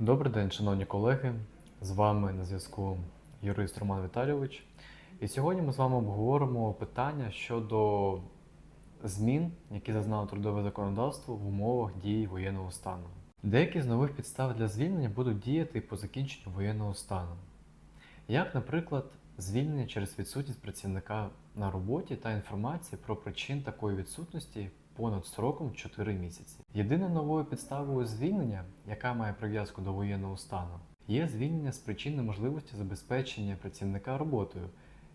Добрий день, шановні колеги. З вами на зв'язку юрист Роман Віталійович. І сьогодні ми з вами обговоримо питання щодо змін, які зазнало трудове законодавство в умовах дії воєнного стану. Деякі з нових підстав для звільнення будуть діяти по закінченню воєнного стану, як, наприклад, звільнення через відсутність працівника на роботі та інформації про причин такої відсутності понад строком 4 місяці. Єдиною новою підставою звільнення, яка має прив'язку до воєнного стану, є звільнення з причин неможливості забезпечення працівника роботою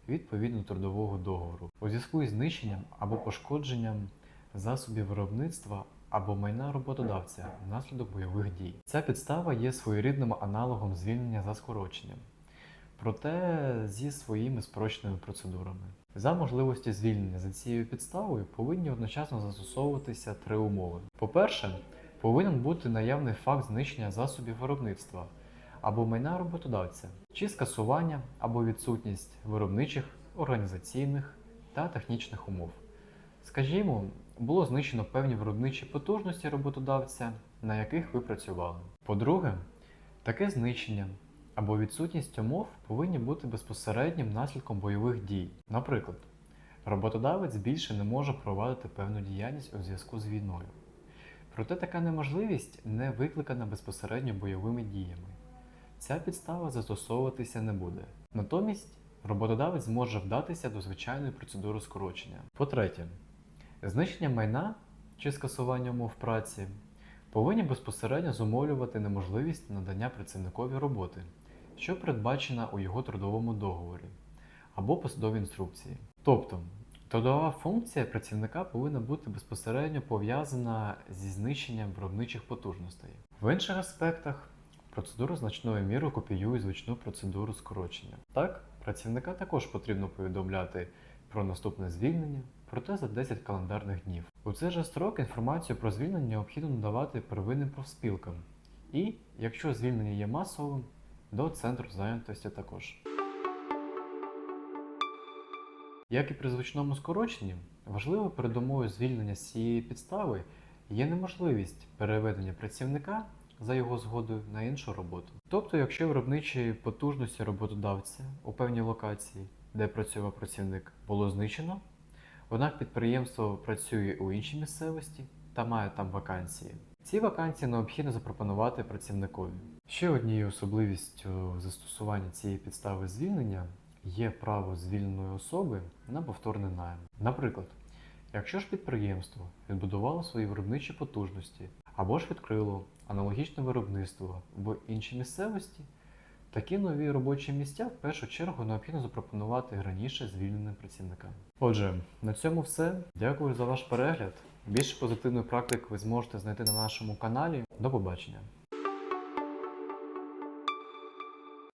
відповідно трудового договору у зв'язку із знищенням або пошкодженням засобів виробництва або майна роботодавця внаслідок бойових дій. Ця підстава є своєрідним аналогом звільнення за скороченням, проте зі своїми спрощеними процедурами. За можливості звільнення за цією підставою повинні одночасно застосовуватися три умови. По-перше, повинен бути наявний факт знищення засобів виробництва або майна роботодавця, чи скасування або відсутність виробничих, організаційних та технічних умов. Скажімо, було знищено певні виробничі потужності роботодавця, на яких ви працювали. По-друге, таке знищення або відсутність умов повинні бути безпосереднім наслідком бойових дій. Наприклад, роботодавець більше не може провадити певну діяльність у зв'язку з війною. Проте така неможливість не викликана безпосередньо бойовими діями. Ця підстава застосовуватися не буде. Натомість роботодавець зможе вдатися до звичайної процедури скорочення. По-третє, знищення майна чи скасування умов праці повинні безпосередньо зумовлювати неможливість надання працівникові роботи, що передбачена у його трудовому договорі або посадовій інструкції. Тобто, трудова функція працівника повинна бути безпосередньо пов'язана зі знищенням виробничих потужностей. В інших аспектах процедура значною мірою копіює звичну процедуру скорочення. Так, працівника також потрібно повідомляти про наступне звільнення, проте за 10 календарних днів. У цей же строк інформацію про звільнення необхідно надавати первинним профспілкам. І, якщо звільнення є масовим, до центру зайнятості також. Як і при звичному скороченні, важливою передумовою звільнення з цієї підстави є неможливість переведення працівника за його згодою на іншу роботу. Тобто, якщо виробничі потужності роботодавця у певній локації, де працював працівник, було знищено, однак підприємство працює у іншій місцевості та має там вакансії. Ці вакансії необхідно запропонувати працівникові. Ще однією особливістю застосування цієї підстави звільнення є право звільненої особи на повторний найм. Наприклад, якщо ж підприємство відбудувало свої виробничі потужності або ж відкрило аналогічне виробництво в іншій місцевості, такі нові робочі місця в першу чергу необхідно запропонувати раніше звільненим працівникам. Отже, на цьому все. Дякую за ваш перегляд. Більше позитивної практики ви зможете знайти на нашому каналі. До побачення!